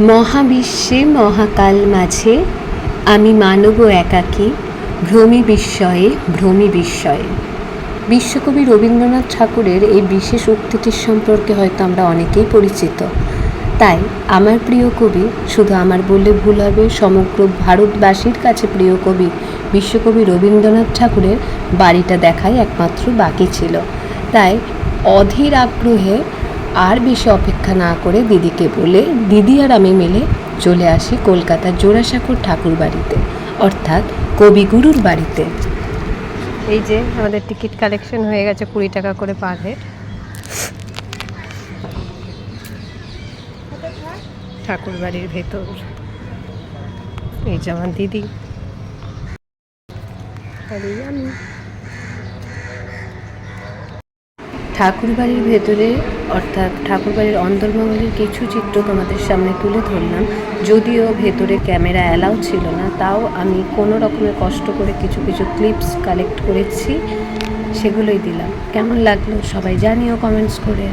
মহাবিশ্বে মহাকাল মাঝে আমি মানব একাকী, ভ্রমি বিস্ময়ে ভ্রমি বিস্ময়ে। বিশ্বকবি রবীন্দ্রনাথ ঠাকুরের এই বিশেষ উক্তিটির সম্পর্কে হয়তো আমরা অনেকেই পরিচিত। তাই আমার প্রিয় কবি, শুধু আমার বললে ভুল হবে, সমগ্র ভারতবাসীর কাছে প্রিয় কবি বিশ্বকবি রবীন্দ্রনাথ ঠাকুরের বাড়িটা দেখাই একমাত্র বাকি ছিল। তাই অধীর আগ্রহে আর বেশি অপেক্ষা না করে দিদিকে বলে দিদি আর আমি মিলে চলে আসি কলকাতার জোড়াসাঁকোর ঠাকুর বাড়িতে অর্থাৎ কবিগুরুর বাড়িতে। এই যে আমাদের টিকিট কালেকশন হয়ে গেছে কুড়ি টাকা করে পার হেড। ঠাকুর বাড়ির ভেতর। এই যে আমার দিদি। আর এই আমি। ঠাকুরবাড়ির ভেতরে, অর্থাৎ ঠাকুরবাড়ির অন্তর্ভঙ্গের কিছু চিত্র তোমাদের সামনে তুলে ধরলাম। যদিও ভেতরে ক্যামেরা অ্যালাউ ছিল না, তাও আমি কোনো রকমের কষ্ট করে কিছু কিছু ক্লিপস কালেক্ট করেছি, সেগুলোই দিলাম। কেমন লাগল সবাই জানিও কমেন্টস করে।